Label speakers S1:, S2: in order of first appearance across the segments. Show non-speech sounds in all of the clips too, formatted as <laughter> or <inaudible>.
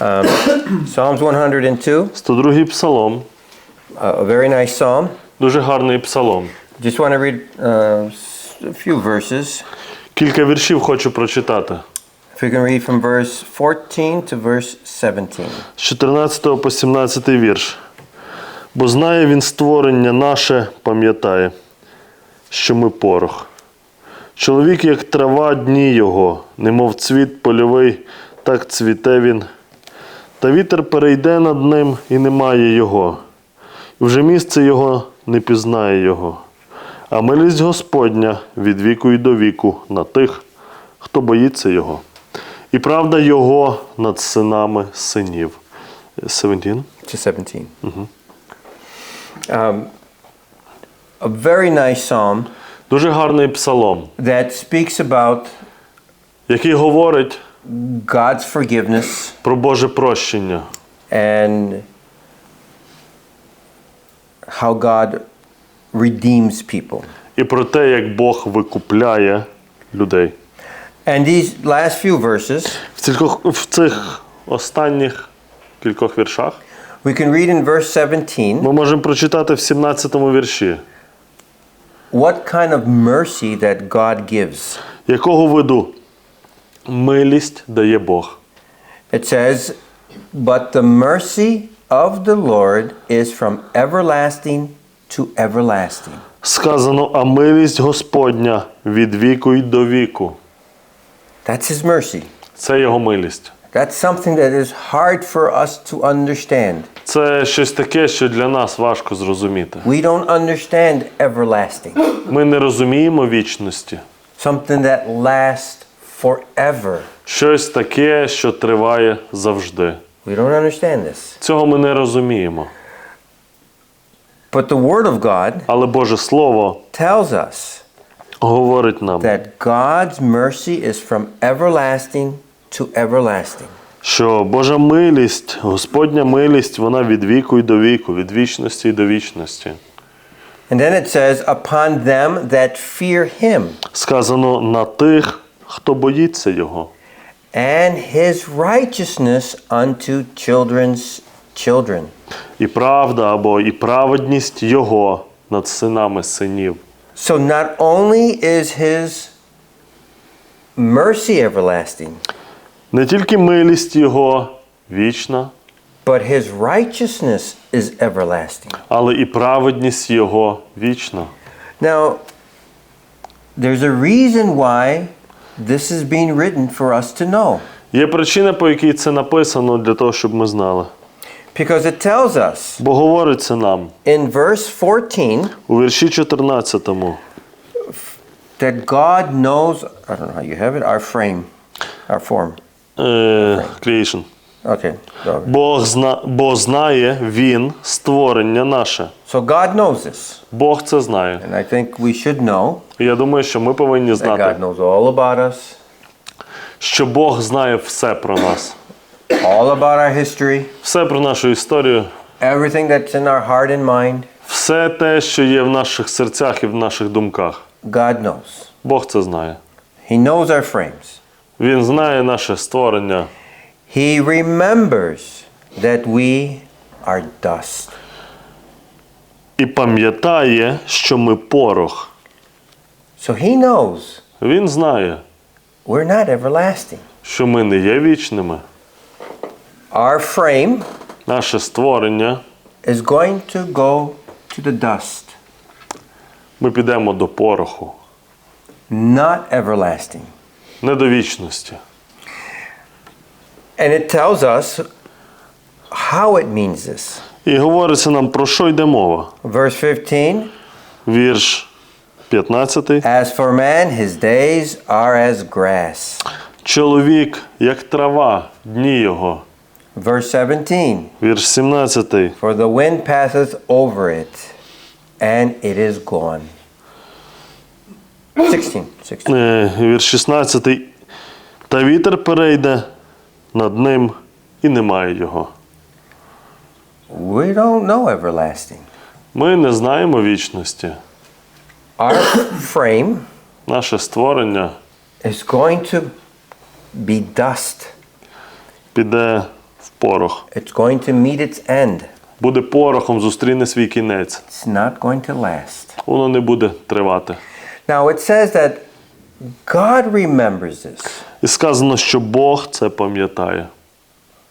S1: Um, <coughs> Psalms 102,
S2: 102 псалом.
S1: a very nice psalm.
S2: Дуже гарний псалом.
S1: Just want to read uh, a few verses.
S2: Кілька віршів хочу прочитати.
S1: If we can read from verse 14 to verse 17.
S2: З 14 по 17 вірш. Бо знає він створення наше, пам'ятає, що ми порох. Чоловік, як трава дні його, немов цвіт польовий, так цвіте він. Та вітер перейде над ним і немає його, і вже місце його не пізнає його. А милість Господня від віку й до віку на тих, хто боїться його. І правда його над синами синів. 17.
S1: To 17. Um, a very nice psalm
S2: Дуже гарний псалом,
S1: that speaks about
S2: який говорить
S1: God's forgiveness
S2: про Боже прощення,
S1: and how God redeems people.
S2: і про те, як Бог викупляє людей.
S1: And these last few verses,
S2: В, цількох, в цих останніх кількох віршах
S1: we can read in verse 17
S2: ми можемо прочитати в 17 вірші,
S1: what kind of mercy that God gives.
S2: якого виду милість дає Бог.
S1: It says, But the mercy of the Lord is from everlasting to everlasting.
S2: Сказано, а милість Господня від віку й до віку.
S1: That's His mercy.
S2: Це його милість.
S1: That's something that is hard for us to understand.
S2: Це щось таке, що для нас важко зрозуміти.
S1: We don't understand everlasting,
S2: Ми не розуміємо вічності.
S1: something that lasts forever.
S2: Щось таке, що триває завжди.
S1: We don't understand this.
S2: Цього ми не розуміємо.
S1: But the Word of God
S2: Але Боже Слово
S1: tells us
S2: говорить нам,
S1: that God's mercy is from everlasting to everlasting.
S2: що Божа милість, Господня милість, вона від віку й до віку, від вічності й до вічності.
S1: And then it says, upon them that fear Him,
S2: Сказано на тих, хто боїться Його,
S1: and His righteousness unto children's children.
S2: і правда або і праведність Його над синами синів.
S1: So not only is His mercy everlasting,
S2: Не тільки милість Його вічна,
S1: but His righteousness is everlasting.
S2: але і праведність Його вічна.
S1: Now, there's a reason why this is being written for us to know.
S2: Є причина, по якій це написано для того, щоб ми знали.
S1: Because it tells us
S2: Бо говориться нам
S1: in verse 14
S2: у вірші 14,
S1: that God knows, I don't know how you have it, our frame, our form.
S2: е, creation.
S1: Okay, добре.
S2: Бог, зна, бо знає Він створення наше.
S1: So God knows this.
S2: Бог це знає.
S1: And I think we should know
S2: І я думаю, що ми повинні
S1: that God
S2: знати,
S1: knows all about us,
S2: що Бог знає все про нас,
S1: all about our history,
S2: все про нашу історію,
S1: everything that's in our heart and mind.
S2: все те, що є в наших серцях і в наших думках.
S1: God knows.
S2: Бог це знає.
S1: He knows our frames.
S2: Він знає наше створення.
S1: He remembers that we are dust.
S2: І пам'ятає, що ми порох.
S1: So he knows
S2: Він знає,
S1: we're not everlasting.
S2: що ми не є вічними.
S1: Our frame
S2: Наше створення,
S1: is going to go to the dust,
S2: ми підемо до пороху,
S1: not everlasting.
S2: не до вічності.
S1: And it tells us how it means this.
S2: І говориться нам про що йде мова.
S1: Verse 15
S2: Вірш 15.
S1: As for man, his days are as grass.
S2: Чоловік, як трава, дні його.
S1: Verse 17
S2: Вірш 17.
S1: For the wind passeth over it, and it is gone. 16. 16.
S2: Е, Вірш 16. Та вітер перейде над ним і немає його.
S1: We don't know everlasting.
S2: Ми не знаємо вічності.
S1: Our frame
S2: Наше створення
S1: is going to be dust.
S2: піде в порох.
S1: It's going to meet its end.
S2: Буде порохом, зустріне свій кінець.
S1: It's not going to last.
S2: Воно не буде тривати.
S1: Now it says that God remembers this.
S2: І сказано, що Бог це пам'ятає.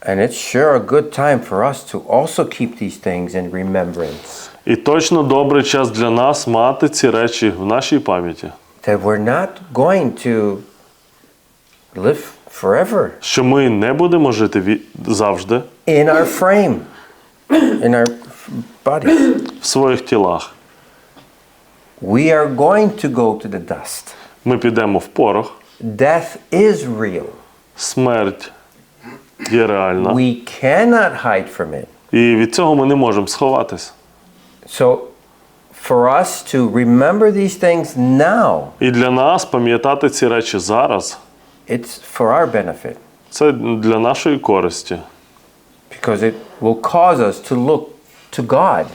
S1: And it's sure a good time for us to also keep these things in remembrance.
S2: І точно добрий час для нас мати ці речі в нашій пам'яті,
S1: That we're not going to live forever
S2: що ми не будемо жити завжди
S1: in our frame, in our body.
S2: в своїх тілах.
S1: We are going to go to the dust.
S2: Ми підемо в порох,
S1: Death is real.
S2: смерть є реальна.
S1: We cannot hide from it.
S2: І від цього ми не можемо сховатись.
S1: So, for us to remember these things now,
S2: І для нас пам'ятати ці речі зараз
S1: it's for our benefit
S2: це для нашої користі.
S1: because it will cause us to look to God,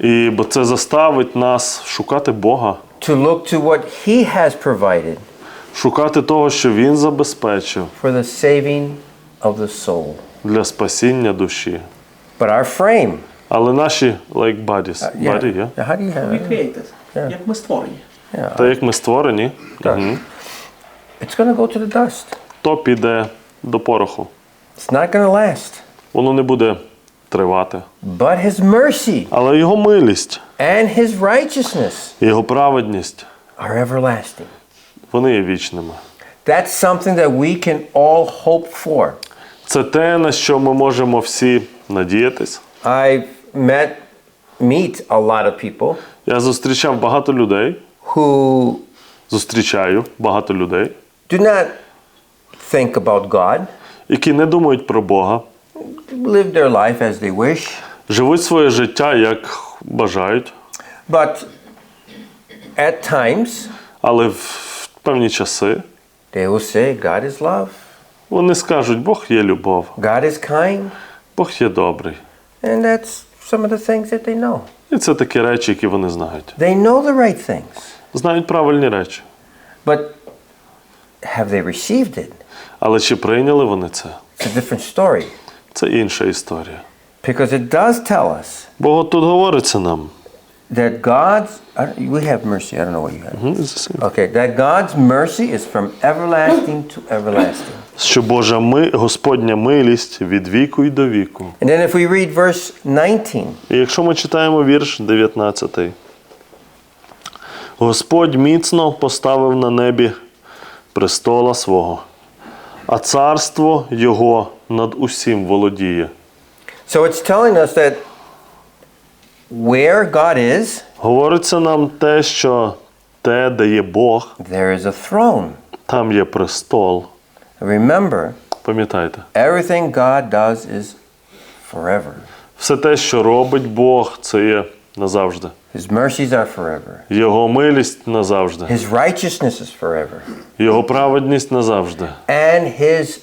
S2: І бо це заставить нас шукати Бога,
S1: to look to what He has provided
S2: шукати того, що Він забезпечив
S1: for the saving of the soul.
S2: для спасіння душі.
S1: But our frame,
S2: Але наші like bodies,
S1: yeah,
S2: body, yeah?
S1: how do you have
S3: We
S1: it?
S3: created. Як ми створені.
S2: Та як ми створені,
S1: Так. It's going to go to the dust.
S2: то піде до пороху.
S1: It's not going to last.
S2: Воно не буде тривати.
S1: But His mercy
S2: Але його милість,
S1: and His righteousness
S2: його праведність,
S1: are everlasting.
S2: Вони є вічними.
S1: That's something that we can all hope for.
S2: Це те, на що ми можемо всі надіятись.
S1: I've met, meet a lot of people.
S2: Я зустрічав багато людей,
S1: who
S2: зустрічаю багато людей,
S1: do not think about God,
S2: які не думають про Бога,
S1: live their life as they wish,
S2: живуть своє життя як бажають,
S1: but at times
S2: але в певні часи
S1: they will say, God is love,
S2: вони скажуть, Бог є любов,
S1: God is kind,
S2: Бог є добрий.
S1: and that's some of the things that they know.
S2: І це такі речі, які вони знають.
S1: They know the right things,
S2: Знають правильні речі.
S1: but have they received it?
S2: Але чи прийняли вони це?
S1: It's a different story.
S2: Це інша історія.
S1: Because it does tell us
S2: Бо тут говориться нам.
S1: That God's, we have mercy, I don't know what you have.
S2: З-
S1: Okay, that God's mercy is from everlasting to everlasting.
S2: Що Божа ми, Господня милість від віку й до віку.
S1: And then if we read verse 19,
S2: І якщо ми читаємо вірш 19. Господь міцно поставив на небі престола свого, а царство Його над усім володіє.
S1: so it's telling us that where God is,
S2: Говориться нам те, що те, де є Бог,
S1: there is a throne.
S2: там є престол.
S1: Remember,
S2: Пам'ятайте,
S1: everything God does is forever.
S2: все те, що робить Бог, це є назавжди.
S1: His mercies are forever.
S2: Його милість назавжди,
S1: His righteousness is forever.
S2: Його праведність назавжди.
S1: And his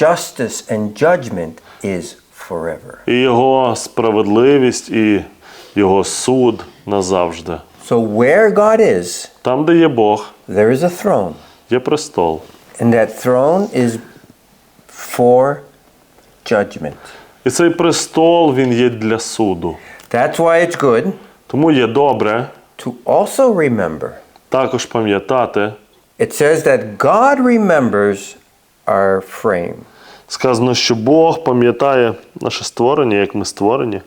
S1: justice and judgment is forever.
S2: І Його справедливість і Його суд назавжди.
S1: So where God is,
S2: Там, де є Бог,
S1: there is a throne.
S2: є престол.
S1: And that throne is for judgment.
S2: І цей престол він є для суду.
S1: That's why it's good
S2: Тому є добре
S1: to also remember.
S2: також пам'ятати.
S1: It says that God remembers our frame.
S2: Сказано, що Бог пам'ятає наше створення, як ми створені.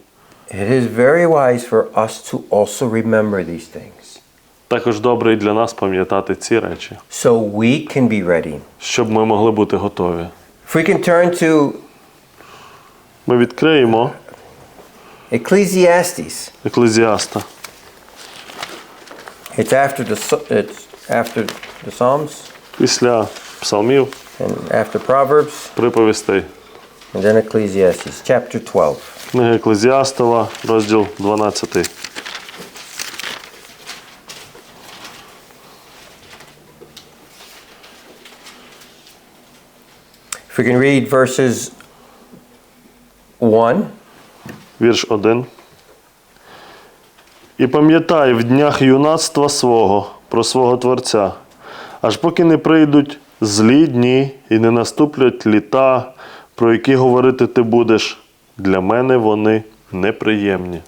S1: It is very wise for us to also remember these things
S2: Також добре і для нас пам'ятати ці речі,
S1: so we can be ready.
S2: щоб ми могли бути готові.
S1: If we can turn to
S2: Ми відкриємо
S1: Ecclesiastes,
S2: Еклезіаста.
S1: it's after the it's after the Psalms
S2: Після псалмів,
S1: and after Proverbs,
S2: приповістей.
S1: and then Ecclesiastes, chapter 12.
S2: Книга Еклезіастова, розділ 12.
S1: If we can read verses 1
S2: Вірш 1. І пам'ятай в днях юнацтва свого про свого Творця, аж поки не прийдуть злі дні і не наступлять літа, про які говорити ти будеш, для мене вони неприємні.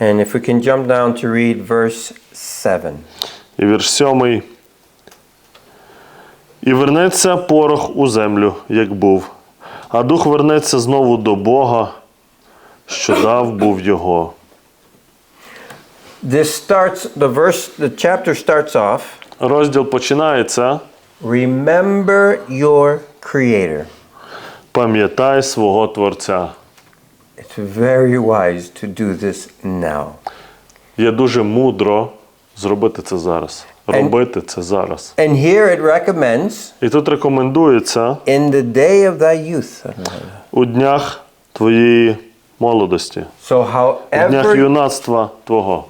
S1: And if we can jump down to read verse 7.
S2: І вірш сьомий. І вернеться порох у землю, як був, а дух вернеться знову до Бога, що дав був його.
S1: This starts, the verse, the chapter starts off
S2: Розділ починається.
S1: Remember your Creator.
S2: Пам'ятай свого Творця.
S1: It's very wise to do this now.
S2: Є дуже мудро зробити це зараз. Робити це зараз.
S1: And here it recommends
S2: І тут рекомендується
S1: in the day of thy youth.
S2: у днях твоєї молодості,
S1: So,
S2: у днях юнацтва твого.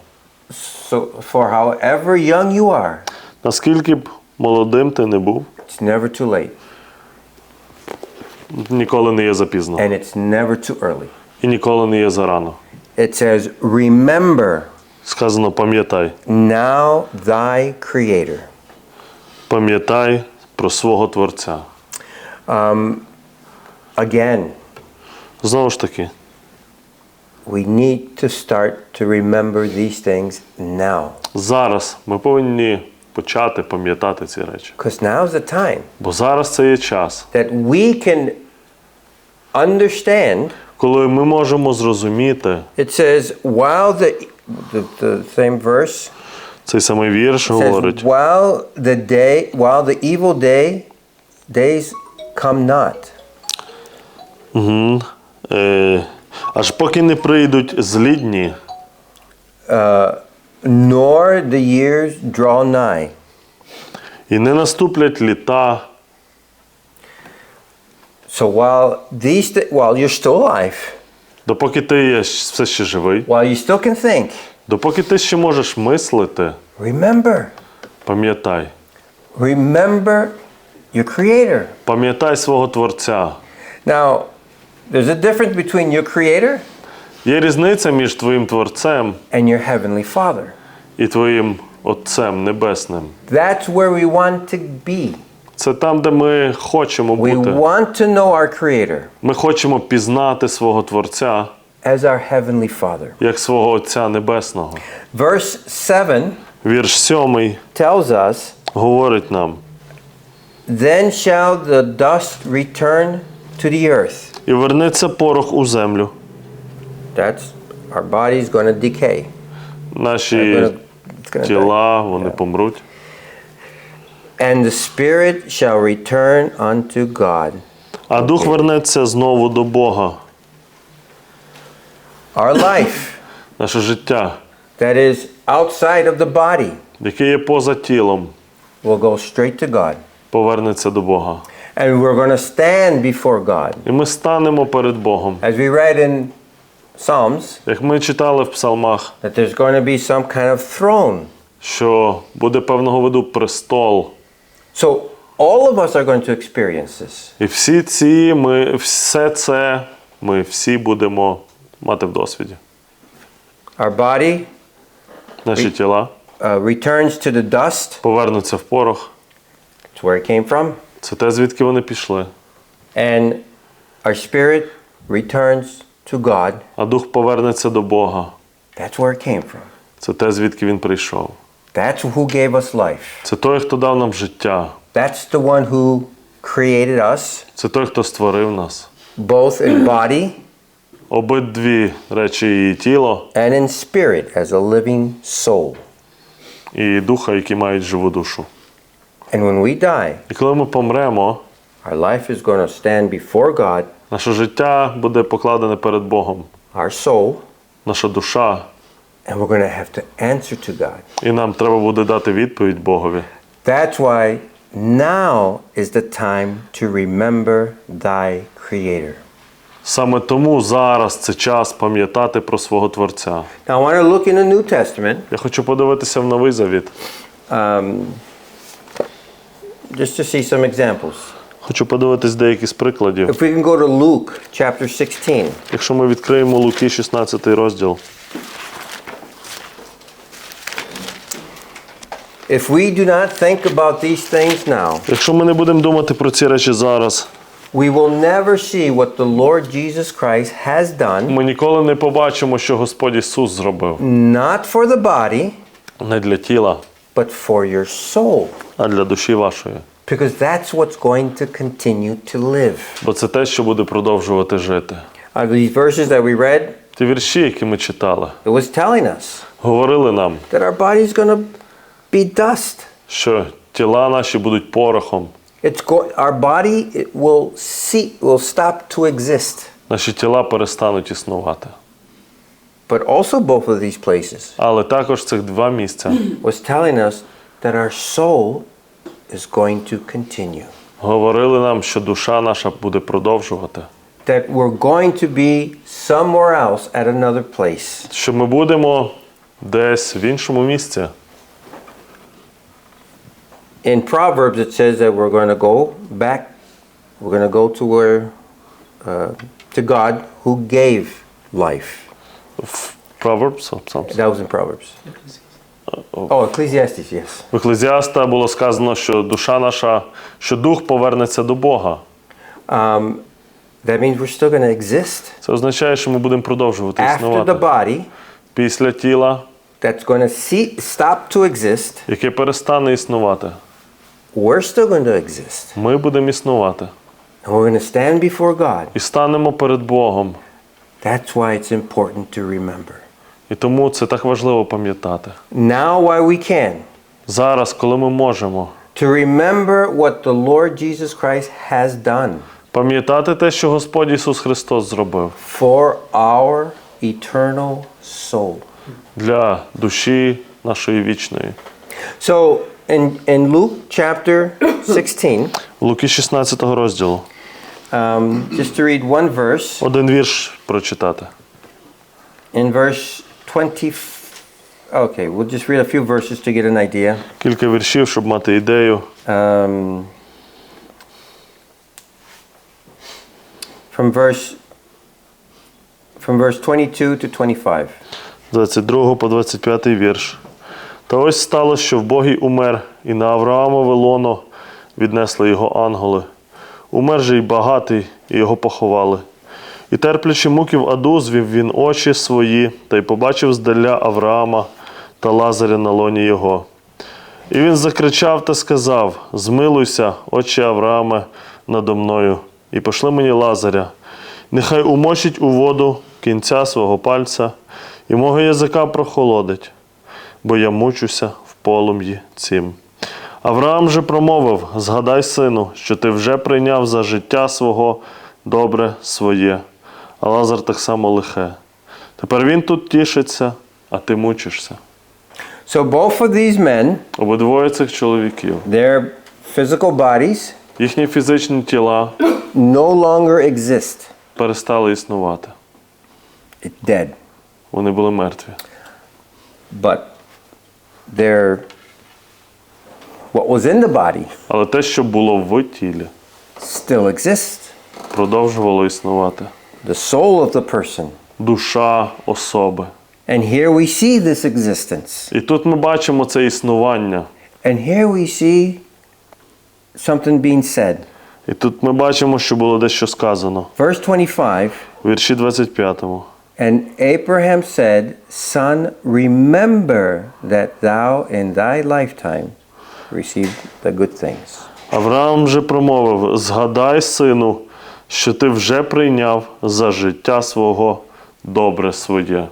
S1: so for however young you are,
S2: Наскільки б молодим ти не був,
S1: it's never too late
S2: ніколи не є запізно.
S1: and it's never too early.
S2: І ніколи не є зарано.
S1: It says, Remember
S2: Сказано, пам'ятай.
S1: now thy Creator.
S2: Пам'ятай про свого Творця.
S1: Again,
S2: Знову ж таки,
S1: we need to start to remember these things now.
S2: зараз ми повинні почати пам'ятати ці речі.
S1: Because now's the time
S2: Бо зараз це є час,
S1: that we can understand.
S2: Коли ми можемо зрозуміти
S1: It says, while the, the, the same verse
S2: цей самий вірш говорить.
S1: while the day, while the evil day, days come not.
S2: Угу. Е, аж поки не прийдуть злі дні,
S1: nor the years draw nigh.
S2: і не наступлять літа,
S1: So while these, while you're still alive,
S2: допоки ти є все ще живий,
S1: while you still can think,
S2: допоки ти ще можеш мислити,
S1: remember,
S2: пам'ятай.
S1: remember your Creator.
S2: Пам'ятай свого Творця.
S1: Now, there's a difference between your Creator
S2: Є різниця між твоїм Творцем
S1: and your Heavenly Father.
S2: і твоїм Отцем Небесним.
S1: That's where we want to be.
S2: Це там, де ми хочемо
S1: We want to know our Creator
S2: Ми хочемо пізнати свого Творця
S1: as our Heavenly Father.
S2: як свого Отця Небесного.
S1: Verse 7
S2: Вірш 7
S1: tells us,
S2: говорить нам:
S1: Then shall the dust return to the earth.
S2: і вернеться порох у землю.
S1: That's our body's going to decay.
S2: Наші тіла вони помруть.
S1: And the spirit shall return unto God.
S2: А дух вернеться знову до Бога.
S1: Our life
S2: Наше життя,
S1: that is outside of the body
S2: яке є поза тілом,
S1: will go straight to God.
S2: повернеться до Бога.
S1: And we're going to stand before God.
S2: І ми станемо перед Богом.
S1: As we read in Psalms,
S2: Як ми читали в псалмах,
S1: that there's going to be some kind of throne.
S2: що буде певного виду престол.
S1: So all of us are going to experience this.
S2: І всі ці ми, все це ми всі будемо мати в досвіді.
S1: Our body
S2: Наші тіла
S1: uh, returns to the dust.
S2: повернуться в порох.
S1: It's where it came from.
S2: Це те, звідки вони пішли.
S1: And our spirit returns to God.
S2: А дух повернеться до Бога.
S1: That's where it came from.
S2: Це те, звідки він прийшов.
S1: That's who gave us life.
S2: Це той, хто дав нам життя.
S1: That's the one who created us,
S2: Це той, хто створив нас.
S1: both in <clears throat> body
S2: Обидві речі і тіло,
S1: and in spirit as a living soul.
S2: і духа, які мають живу душу.
S1: And when we die,
S2: І коли ми помремо,
S1: our life is going to stand before God,
S2: наше життя буде покладене перед Богом,
S1: our soul,
S2: наша душа,
S1: and we're going to have to answer to God.
S2: і нам треба буде дати відповідь Богові.
S1: That's why now is the time to remember thy Creator.
S2: Саме тому зараз це час пам'ятати про свого Творця.
S1: Now, I want to look in the New Testament
S2: Я хочу подивитися в новий завіт.
S1: um, just to see some examples.
S2: Хочу подивитись деякі з прикладів.
S1: If we can go to Luke chapter 16.
S2: Якщо ми відкриємо Луки 16 розділ,
S1: If we do not think about these things now,
S2: якщо ми не будемо думати про ці речі зараз,
S1: We will never see what the Lord Jesus Christ has done,
S2: Ми ніколи не побачимо, що Господь Ісус зробив
S1: not for the body,
S2: не для тіла,
S1: but for your soul.
S2: а для душі вашої.
S1: Because that's what's going to continue to live.
S2: Бо це те, що буде продовжувати жити.
S1: Uh, these verses that we read,
S2: Ті вірші, які ми читали,
S1: it was telling us
S2: говорили нам,
S1: that our body's going to be dust.
S2: що тіла наші будуть порохом,
S1: It's go- our body it will see will stop to exist.
S2: наші тіла перестануть існувати.
S1: But also both of these places
S2: Але також цих два місця
S1: was telling us that our soul is going to continue.
S2: говорили нам, що душа наша буде продовжувати,
S1: That we're going to be somewhere else at another place.
S2: що ми будемо десь в іншому місці.
S1: In Proverbs, it says that we're going to go back, we're going to go to where, uh, to God who gave life.
S2: Proverbs, о, Psalms.
S1: That was in Proverbs. Oh, Ecclesiastes, yes.
S2: В Еклезіаста було сказано, що душа наша, що дух повернеться до Бога.
S1: Um, that means we're still going to exist
S2: Це означає, що ми будемо продовжувати
S1: after the
S2: існувати
S1: body
S2: після тіла,
S1: that's going to see, stop to exist.
S2: яке перестане існувати.
S1: We're still going to exist.
S2: Ми будемо існувати
S1: And we're going to stand before God.
S2: і станемо перед Богом.
S1: That's why it's important to remember.
S2: І тому це так важливо пам'ятати.
S1: Now, while we can,
S2: Зараз, коли ми можемо,
S1: to remember what the Lord Jesus Christ has done
S2: пам'ятати те, що Господь Ісус Христос зробив
S1: for our eternal soul.
S2: для душі нашої вічної.
S1: So, in, in Luke chapter <coughs> 16,
S2: Луки 16 розділу.
S1: um, just to read one verse,
S2: Один вірш прочитати.
S1: in verse 20. Okay, we'll just read a few verses to get an idea.
S2: Кілька віршів, щоб мати ідею.
S1: Um, from verse from verse 22 to 25.
S2: 22 по 25 вірш. Та ось стало, що в Богі умер, і на Авраамове лоно віднесли його ангели. Умер же й багатий, і його поховали. І терплячи муки в аду, звів він очі свої, та й побачив здаля Авраама та Лазаря на лоні його. І він закричав та сказав: Змилуйся, отче Аврааме, надо мною, і пошли мені Лазаря. Нехай умочить у воду кінця свого пальця, і мого язика прохолодить, бо я мучуся в полум'ї цім. Авраам же промовив: Згадай, сину, що ти вже прийняв за життя свого добре своє, а Лазар так само лихе. Тепер він тут тішиться, а ти мучишся.
S1: So both of these men,
S2: Обидвоє цих чоловіків,
S1: their physical bodies
S2: їхні фізичні тіла
S1: no longer exist.
S2: перестали існувати.
S1: It's dead.
S2: Вони були мертві.
S1: But their what was in the body
S2: Але те, що було в тілі,
S1: still exists.
S2: продовжувало існувати.
S1: The soul of the person.
S2: Душа особи.
S1: And here we see this existence.
S2: І тут ми бачимо це існування.
S1: And here we see something being said.
S2: І тут ми бачимо, що було дещо сказано.
S1: Verse 25
S2: У вірші 25.
S1: And Abraham said, Son, remember that thou in thy lifetime received the good things.
S2: Авраам же промовив: Згадай, сину, що ти вже прийняв за життя свого добре своє.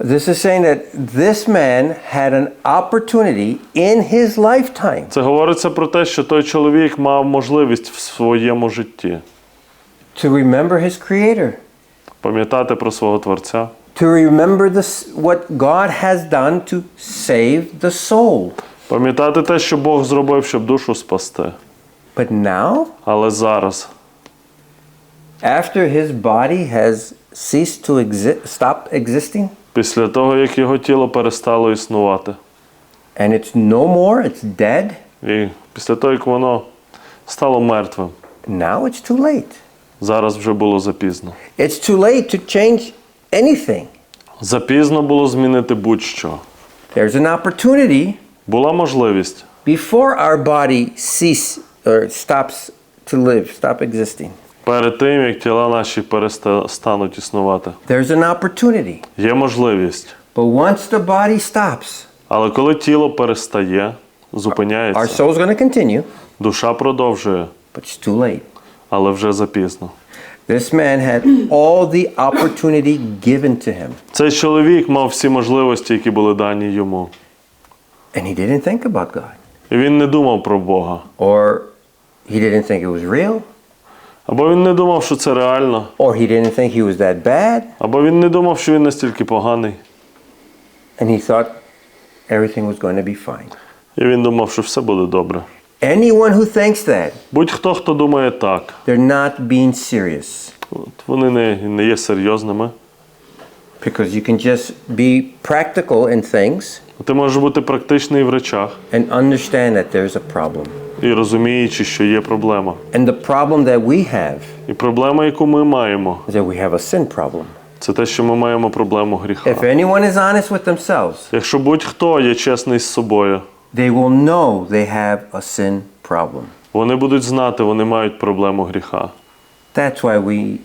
S1: This is saying that this man had an opportunity in his lifetime
S2: Це говориться про те, що той чоловік мав можливість в своєму житті
S1: to remember his creator,
S2: Пам'ятати про свого Творця,
S1: to remember this, what God has done to save the soul.
S2: пам'ятати те, що Бог зробив, щоб душу спасти.
S1: But now,
S2: Але зараз,
S1: after his body has ceased to exist, stop existing,
S2: після того, як його тіло перестало існувати,
S1: and it's no more, it's dead,
S2: і після того, як воно стало мертвим,
S1: now it's too late.
S2: Зараз вже було запізно.
S1: It's too late to change anything.
S2: Запізно було змінити будь-що.
S1: There's an opportunity
S2: Була можливість
S1: before our body cease or stops to live, stop existing.
S2: перед тим, як тіла наші перестануть існувати.
S1: there's an opportunity.
S2: Є можливість.
S1: But once the body stops,
S2: Але коли тіло перестає,
S1: our
S2: зупиняється,
S1: soul's going to continue,
S2: душа продовжує,
S1: but it's too late.
S2: Але вже запізно.
S1: This man had all the opportunity given to him,
S2: Цей чоловік мав всі можливості, які були дані йому.
S1: and he didn't think about God.
S2: І він не думав про Бога.
S1: Or he didn't think it was real,
S2: Або він не думав, що це реально,
S1: or he didn't think he was that bad,
S2: або він не думав, що він настільки поганий.
S1: and he thought everything was going to be fine.
S2: І він думав, що все буде добре.
S1: Anyone who thinks that,
S2: Будь-хто, хто думає так,
S1: they're not being serious.
S2: от вони не, не є серйозними.
S1: Because you can just be practical in things
S2: Ти можеш бути практичний в речах
S1: and understand that there's a problem.
S2: і розуміючи, що є проблема.
S1: And the problem that we have
S2: І проблема, яку ми маємо,
S1: is that we have a sin problem.
S2: це те, що ми маємо проблему гріха.
S1: If anyone is honest with themselves,
S2: Якщо будь-хто є чесний з собою,
S1: they will know they have a sin problem.
S2: вони будуть знати, вони мають проблему гріха.
S1: That's why we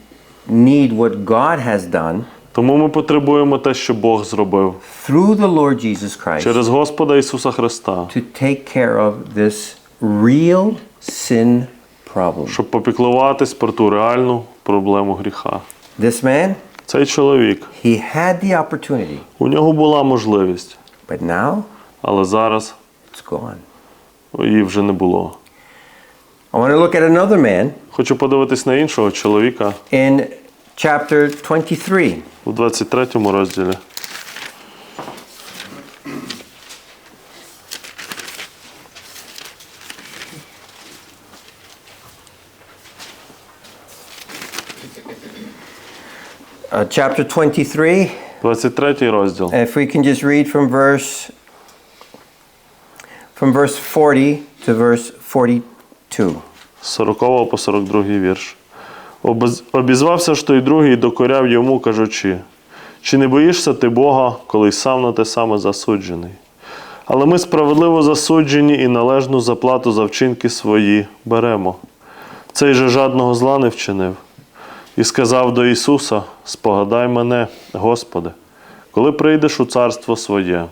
S1: need what God has done
S2: Тому ми потребуємо те, що Бог зробив
S1: through the Lord Jesus Christ
S2: через Господа Ісуса Христа,
S1: to take care of this real sin problem.
S2: щоб попіклуватись про ту реальну проблему гріха.
S1: This man,
S2: Цей чоловік,
S1: he had the opportunity,
S2: у нього була можливість,
S1: but now
S2: але зараз
S1: it's gone.
S2: її вже не було.
S1: I want to look at another man
S2: Хочу подивитись на іншого чоловіка
S1: in chapter 23.
S2: у 23 розділі.
S1: Uh, chapter 23,
S2: 23 розділ.
S1: if we can just read from verse from verse 40 to verse 42.
S2: 40 по 42 вірш. Обізвався ж той другий і докоряв йому, кажучи: Чи не боїшся ти Бога, коли сам на те саме засуджений? Але ми справедливо засуджені і належну заплату за вчинки свої беремо. Цей же жадного зла не вчинив. І сказав до Ісуса: Спогадай мене, Господи, коли прийдеш у царство своє.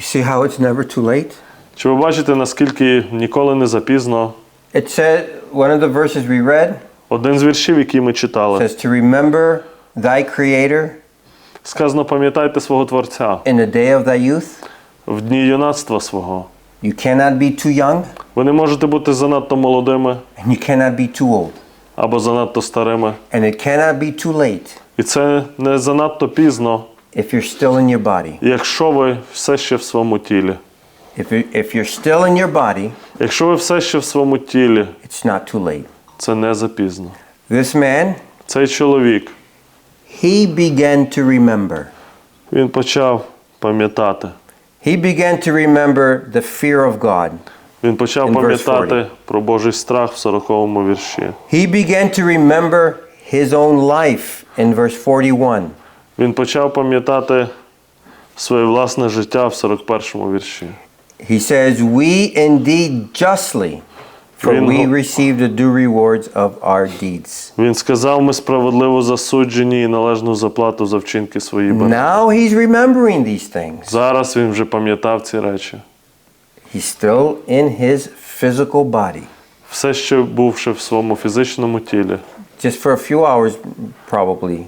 S1: You see how it's never too late?
S2: Чи ви бачите, наскільки ніколи не запізно?
S1: It said one of the verses we read
S2: Один з віршів, який ми читали,
S1: says to remember thy creator
S2: Сказано, пам'ятайте свого Творця
S1: in the day of thy youth.
S2: в дні юнацтва свого.
S1: You cannot be too young
S2: Ви не можете бути занадто молодими
S1: and you cannot be too old.
S2: або занадто старими.
S1: And it cannot be too late
S2: І це не занадто пізно,
S1: if you're still in your body.
S2: якщо ви все ще в своєму тілі.
S1: If, you if you're still in your body,
S2: Якщо ви все ще в своєму тілі,
S1: it's not too late.
S2: це не запізно.
S1: This man,
S2: Цей чоловік
S1: he began to remember.
S2: він почав пам'ятати.
S1: He began to remember the fear of God.
S2: Він почав
S1: In verse
S2: пам'ятати
S1: 40.
S2: про Божий страх в 40 вірші.
S1: He began to remember his own life in verse 41.
S2: Він почав пам'ятати своє власне життя в 41 вірші.
S1: He says, We indeed justly, for
S2: Він
S1: we receive the due rewards of our deeds.
S2: Він сказав, ми справедливо засуджені і належну заплату за вчинки свої беремо.
S1: Now he's remembering these things.
S2: Зараз він вже пам'ятав ці речі.
S1: He's still in his physical body.
S2: Все ще бувши в своєму фізичному тілі.
S1: Just for a few hours, probably,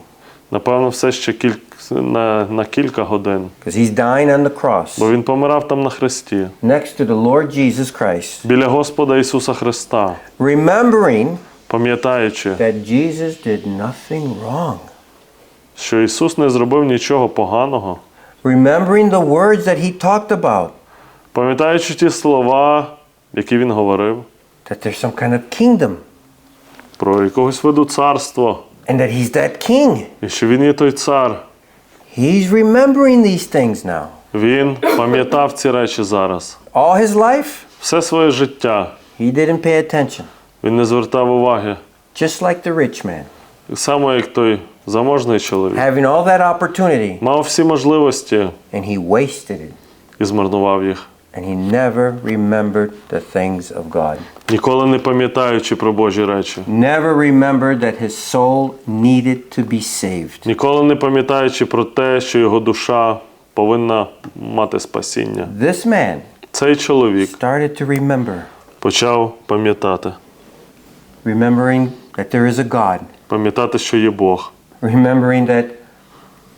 S2: Напевно, все ще кіль... на, на кілька годин.
S1: because he's dying on the cross.
S2: Бо він помирав там на хресті,
S1: next to the Lord Jesus Christ,
S2: біля Господа Ісуса Христа,
S1: remembering
S2: пам'ятаючи,
S1: that Jesus did nothing wrong.
S2: що Ісус не зробив нічого поганого,
S1: Remembering the words that he talked about,
S2: пам'ятаючи ті слова, які він говорив,
S1: that there's some kind of kingdom,
S2: про якогось виду царство,
S1: and that he's that king.
S2: і що він є той цар.
S1: He's remembering these things now.
S2: Він пам'ятав ці речі зараз.
S1: All his life,
S2: Все своє життя
S1: he didn't pay attention,
S2: він не звертав уваги.
S1: just like the rich man.
S2: Так само, як той заможний чоловік.
S1: Having all that opportunity,
S2: Мав всі можливості
S1: and he wasted it,
S2: і змарнував їх.
S1: and he never remembered the things of God.
S2: Ніколи не пам'ятаючи про Божі речі,
S1: never remembered that his soul needed to be saved.
S2: ніколи не пам'ятаючи про те, що його душа повинна мати спасіння.
S1: This man
S2: Цей чоловік
S1: started to remember,
S2: почав пам'ятати,
S1: remembering that there is a God,
S2: пам'ятати, що є Бог,
S1: remembering that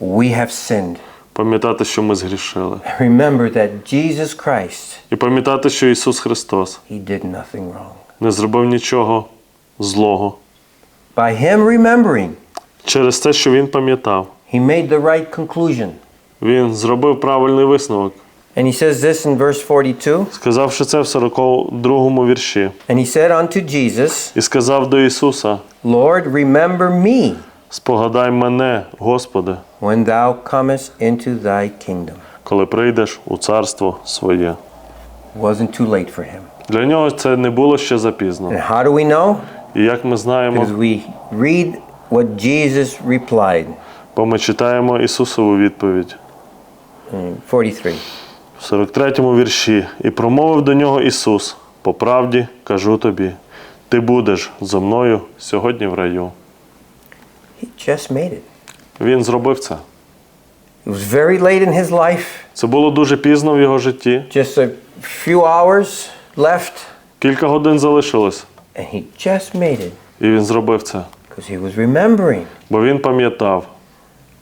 S1: we have sinned,
S2: пам'ятати, що ми згрішили,
S1: remember that Jesus Christ,
S2: і пам'ятати, що Ісус Христос
S1: he did nothing wrong.
S2: не зробив нічого злого.
S1: By him remembering,
S2: Через те, що Він пам'ятав,
S1: he made the right conclusion.
S2: Він зробив правильний висновок,
S1: And he says this in verse 42.
S2: сказавши це в 42 вірші,
S1: And he said unto Jesus,
S2: і сказав до Ісуса:
S1: Lord, remember me
S2: Спогадай мене, Господи,
S1: when thou comest into thy kingdom.
S2: коли прийдеш у царство своє.
S1: Wasn't too late for him.
S2: Для нього це не було ще запізно.
S1: And how do we know?
S2: І як ми знаємо,
S1: Because we read what Jesus replied.
S2: бо ми читаємо Ісусову відповідь
S1: 43.
S2: в 43 вірші, і промовив до нього Ісус: По правді кажу тобі, ти будеш зо мною сьогодні в раю.
S1: He just made it.
S2: Він зробив це.
S1: It was very late in his life,
S2: Це було дуже пізно в його житті.
S1: just a few hours left,
S2: Кілька годин залишилось,
S1: and he just made it
S2: і він зробив це.
S1: because he was remembering.
S2: Бо він пам'ятав.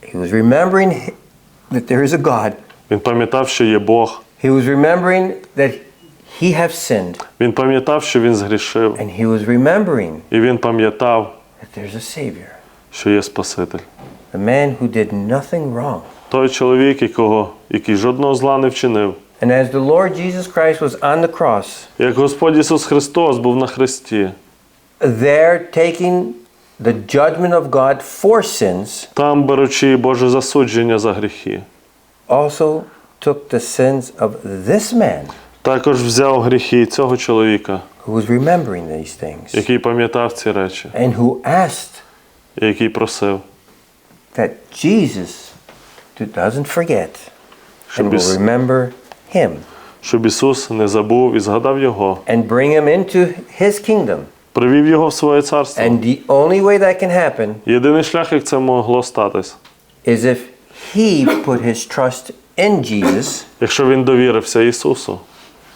S1: He was remembering that there is a God.
S2: Він пам'ятав, що є Бог.
S1: He was remembering that he have sinned,
S2: Він пам'ятав, що він згрішив.
S1: and he was remembering
S2: І він пам'ятав,
S1: that there's a Savior,
S2: що є Спаситель.
S1: the man who did nothing wrong.
S2: Той чоловік, якого, який жодного зла не вчинив.
S1: And as the Lord Jesus Christ was on the cross,
S2: Як Господь Ісус Христос був на хресті,
S1: there taking the judgment of God for sins,
S2: там беручи Боже засудження за гріхи,
S1: also took the sins of this man
S2: також взяв гріхи цього чоловіка,
S1: who was remembering these things
S2: який пам'ятав ці речі,
S1: and who asked
S2: який просив,
S1: that Jesus doesn't forget and
S2: Щоб
S1: will
S2: Іс-
S1: remember him
S2: щоб Ісус не забув і згадав Його,
S1: and bring him into his kingdom.
S2: привів Його в своє царство.
S1: And the only way that can happen
S2: Єдиний шлях, як це могло статись,
S1: is if he put his trust in Jesus
S2: якщо він довірився Ісусу,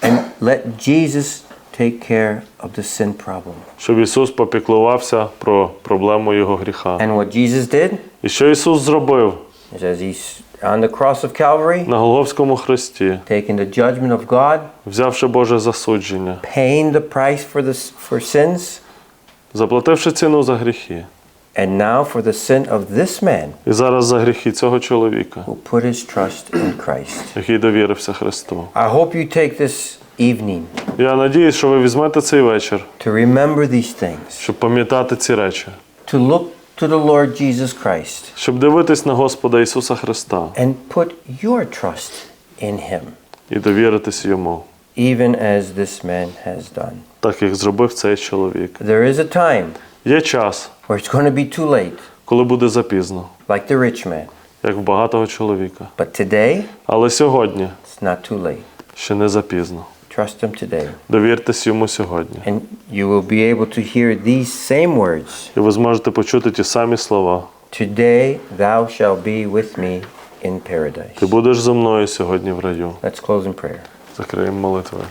S1: and let Jesus take care of the sin problem.
S2: щоб Ісус попіклувався про проблему Його гріха.
S1: And what Jesus did
S2: І що Ісус зробив
S1: is as he's on the cross of Calvary,
S2: на Голговському хресті,
S1: taking the judgment of God,
S2: взявши Боже засудження,
S1: paying the price for the for sins,
S2: заплативши ціну за гріхи,
S1: and now for the sin of this man
S2: і зараз за гріхи цього чоловіка,
S1: who put his trust in Christ.
S2: який довірився Христу.
S1: I hope you take this evening
S2: Я надіюсь, що ви візьмете цей вечір,
S1: to remember these things,
S2: щоб пам'ятати ці речі,
S1: to look to the Lord Jesus Christ
S2: щоб дивитись на Господа Ісуса Христа
S1: and put your trust in him,
S2: і довіритись йому,
S1: even as this man has done.
S2: так як зробив цей чоловік.
S1: There is a time
S2: Є час,
S1: where it's going to be too late,
S2: коли буде запізно,
S1: like the rich man.
S2: як в багатого чоловіка.
S1: But today,
S2: Але сьогодні
S1: it's not too late.
S2: ще не запізно.
S1: Trust him today.
S2: Довіртесь йому сьогодні.
S1: And you will be able to hear these same words
S2: І ви зможете почути ті самі слова.
S1: Today thou shalt be with me in paradise.
S2: Ти будеш зі мною сьогодні в раю.
S1: Let's close in prayer.
S2: Закриємо молитвою.